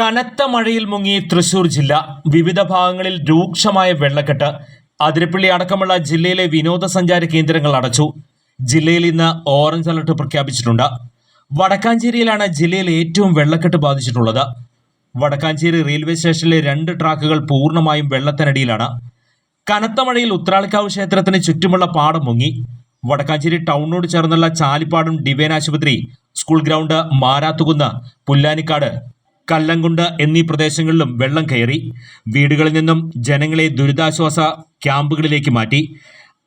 കനത്ത മഴയിൽ മുങ്ങി തൃശൂർ ജില്ല. വിവിധ ഭാഗങ്ങളിൽ രൂക്ഷമായ വെള്ളക്കെട്ട്. അതിരപ്പള്ളി അടക്കമുള്ള ജില്ലയിലെ വിനോദസഞ്ചാര കേന്ദ്രങ്ങൾ അടച്ചു. ജില്ലയിൽ ഇന്ന് ഓറഞ്ച് അലർട്ട് പ്രഖ്യാപിച്ചിട്ടുണ്ട്. വടക്കാഞ്ചേരിയിലാണ് ജില്ലയിൽ ഏറ്റവും വെള്ളക്കെട്ട് ബാധിച്ചിട്ടുള്ളത്. വടക്കാഞ്ചേരി റെയിൽവേ സ്റ്റേഷനിലെ രണ്ട് ട്രാക്കുകൾ പൂർണമായും വെള്ളത്തിനടിയിലാണ്. കനത്ത മഴയിൽ ഉത്രാളിക്കാവ് ക്ഷേത്രത്തിന് ചുറ്റുമുള്ള പാടം മുങ്ങി. വടക്കാഞ്ചേരി ടൗണിനോട് ചേർന്നുള്ള ചാലിപ്പാടും ഡിവൈൻ ആശുപത്രി സ്കൂൾ ഗ്രൗണ്ട് മാരാത്തുകുന്ന് പുല്ലാനിക്കാട് കല്ലംകുണ്ട് എന്നീ പ്രദേശങ്ങളിലും വെള്ളം കയറി. വീടുകളിൽ നിന്നും ജനങ്ങളെ ദുരിതാശ്വാസ ക്യാമ്പുകളിലേക്ക് മാറ്റി.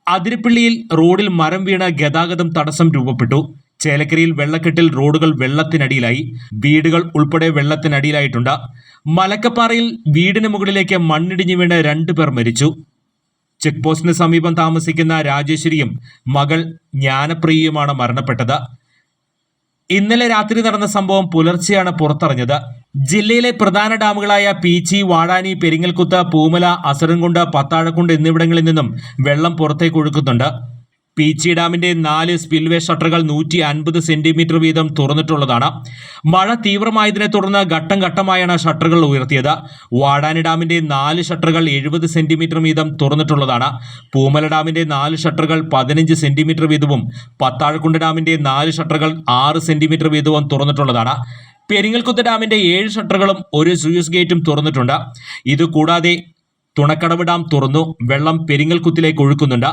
അതിരപ്പള്ളിയിൽ റോഡിൽ മരം വീണ ഗതാഗതം തടസ്സം രൂപപ്പെട്ടു. ചേലക്കരയിൽ വെള്ളക്കെട്ടിൽ റോഡുകൾ വെള്ളത്തിനടിയിലായി. വീടുകൾ ഉൾപ്പെടെ വെള്ളത്തിനടിയിലായിട്ടുണ്ട്. മലക്കപ്പാറയിൽ വീടിന് മുകളിലേക്ക് മണ്ണിടിഞ്ഞു വീണ് രണ്ടുപേർ മരിച്ചു. ചെക്ക് പോസ്റ്റിന് സമീപം താമസിക്കുന്ന രാജേശ്വരിയും മകൾ ജ്ഞാനപ്രിയയുമാണ് മരണപ്പെട്ടത്. ഇന്നലെ രാത്രി നടന്ന സംഭവം പുലർച്ചെയാണ് പുറത്തറിഞ്ഞത്. ജില്ലയിലെ പ്രധാന ഡാമുകളായ പീച്ചി വാടാനി പെരിങ്ങൽകുത്ത് പൂമല അസറൻകുണ്ട് പത്താഴക്കുണ്ട് എന്നിവിടങ്ങളിൽ നിന്നും വെള്ളം പുറത്തേക്ക് ഒഴുക്കുന്നുണ്ട്. പീച്ചി ഡാമിന്റെ നാല് സ്പിൽവേ ഷട്ടറുകൾ നൂറ്റി അൻപത് സെന്റിമീറ്റർ വീതം തുറന്നിട്ടുള്ളതാണ്. മഴ തീവ്രമായതിനെ തുടർന്ന് ഘട്ടം ഘട്ടമായാണ് ഷട്ടറുകൾ ഉയർത്തിയത്. വാടാനി ഡാമിന്റെ നാല് ഷട്ടറുകൾ എഴുപത് സെന്റിമീറ്റർ വീതം തുറന്നിട്ടുള്ളതാണ്. പൂമല ഡാമിന്റെ നാല് ഷട്ടറുകൾ പതിനഞ്ച് സെന്റിമീറ്റർ വീതവും പത്താഴക്കുണ്ട് ഡാമിന്റെ നാല് ഷട്ടറുകൾ ആറ് സെന്റിമീറ്റർ വീതവും തുറന്നിട്ടുള്ളതാണ്. പെരിങ്ങൽകുത്ത് ഡാമിന്റെ ഏഴ് ഷട്ടറുകളും ഒരു സൂയസ് ഗേറ്റും തുറന്നിട്ടുണ്ട്. ഇത് കൂടാതെ തുണക്കടവ് ഡാം തുറന്നു വെള്ളം പെരിങ്ങൽകുത്തിലേക്ക് ഒഴുക്കുന്നുണ്ട്.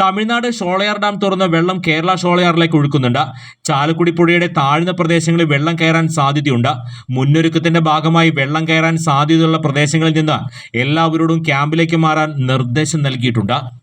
തമിഴ്നാട് ഷോളയാർ ഡാം തുറന്ന് വെള്ളം കേരള ഷോളയാറിലേക്ക് ഒഴുക്കുന്നുണ്ട്. ചാലക്കുടി പുഴയുടെ താഴ്ന്ന പ്രദേശങ്ങളിൽ വെള്ളം കയറാൻ സാധ്യതയുണ്ട്. മുന്നൊരുക്കത്തിന്റെ ഭാഗമായി വെള്ളം കയറാൻ സാധ്യതയുള്ള പ്രദേശങ്ങളിൽ നിന്ന് എല്ലാവരോടും ക്യാമ്പിലേക്ക് മാറാൻ നിർദ്ദേശം നൽകിയിട്ടുണ്ട്.